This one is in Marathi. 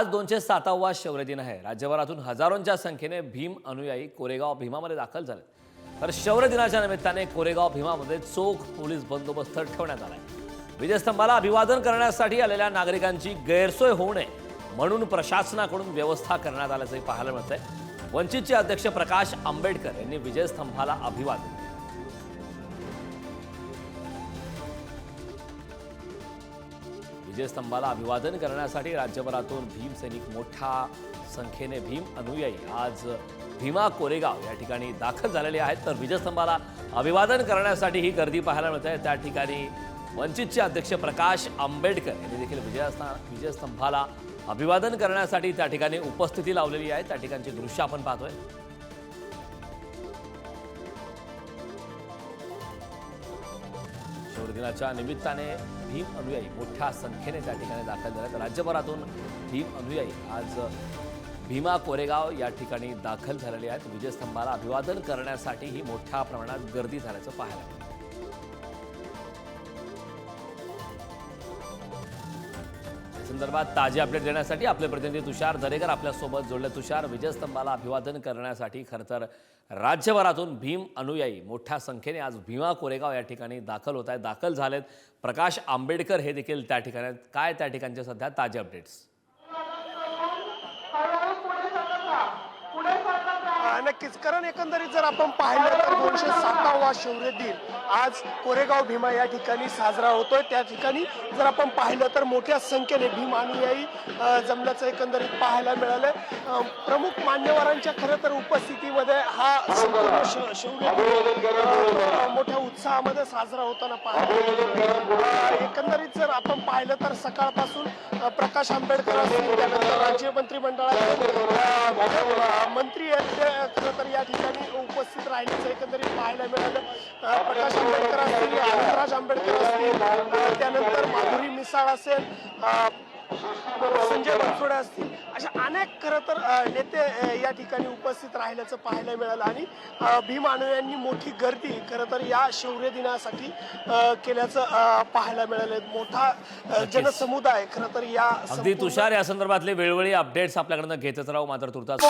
आज दोनशे सातावा शौर्य दिन आहे. राज्यभरातून हजारोंच्या संख्येने भीम अनुयायी कोरेगाव भीमामध्ये दाखल झाले तर शौर्य दिनाच्या निमित्ताने कोरेगाव भीमामध्ये चोख पोलीस बंदोबस्त ठेवण्यात आलाय. विजयस्तंभाला अभिवादन करण्यासाठी आलेल्या नागरिकांची गैरसोय होऊ नये म्हणून प्रशासनाकडून व्यवस्था करण्यात आल्याचंही पाहायला मिळतंय. वंचितचे अध्यक्ष प्रकाश आंबेडकर यांनी विजयस्तंभाला अभिवादन विजयस्तंभाला अभिवादन करण्यासाठी राज्यभरातून भीम सैनिक मोठ्या संख्येने भीम अनुयायी आज भीमा कोरेगाव या ठिकाणी दाखल झालेले आहेत. तर विजयस्तंभाला अभिवादन करण्यासाठी ही गर्दी पाहायला मिळते त्या ठिकाणी वंचितचे अध्यक्ष प्रकाश आंबेडकर यांनी देखील विजयस्था विजयस्तंभाला अभिवादन करण्यासाठी त्या ठिकाणी उपस्थिती लावलेली आहे. त्या ठिकाणची दृश्य आपण पाहतोय. दिनाच्या निमित्ताने भीम अनुयायी मोठ्या संख्येने त्या ठिकाणी दाखल झाले तर राज्यभरातून भीम अनुयायी आज भीमा कोरेगाव या ठिकाणी दाखल झालेले आहेत. विजयस्तंभाला अभिवादन करण्यासाठी ही मोठ्या प्रमाणात गर्दी झाल्याचं पाहायला मिळतं. संदर्भात ताजे अपडेट देण्यासाठी आपले प्रतिनिधी तुषार दरेकर आपल्यासोबत जोडले. तुषार विजयस्तंभाला अभिवादन करण्यासाठी खरं तर राज्यभरातून भीम अनुयायी मोठ्या संख्येने आज भीमा कोरेगाव या ठिकाणी दाखल होत आहेत. दाखल झालेत प्रकाश आंबेडकर हे देखील त्या ठिकाणी काय त्या ठिकाणचे सध्या ताजे अपडेट्स नक्कीच कारण एकंदरीत जर आपण पाहिलं तर दोनशे सातावा शौर्य दिन आज कोरेगाव भीमा या ठिकाणी साजरा होतोय. त्या ठिकाणी जर आपण पाहिलं तर मोठ्या संख्येने भीम अनुयायी जमल्याचं एकंदरीत पाहायला मिळालंय. प्रमुख मान्यवरांच्या खरं तर उपस्थितीमध्ये हा शौर्य मोठ्या उत्साहामध्ये साजरा होताना पाहायला एकंदरीत जर आपण पाहिलं तर सकाळपासून प्रकाश आंबेडकर असतील त्यानंतर राज्य मंत्रिमंडळाचे मंत्री आहेत खरं तर या ठिकाणी उपस्थित राहिल्याचं एकंदरीत पाहायला मिळालं. प्रकाश आंबेडकर असतील आनंदराज आंबेडकर असतील त्यानंतर माधुरी मिसाळ असेल संजय बनसोडे असतील अशा अनेक खरं तर नेते या ठिकाणी उपस्थित राहिल्याचं पाहायला मिळालं. आणि भीम अनुयांनी मोठी गर्दी खरं तर या शौर्य दिनासाठी केल्याचं पाहायला मिळालं. मोठा जनसमुदाय खरं तर या अगदी तुषार या संदर्भातले वेळोवेळी अपडेट्स आपल्याकडनं घेतच राहू मात्र तुर्तास.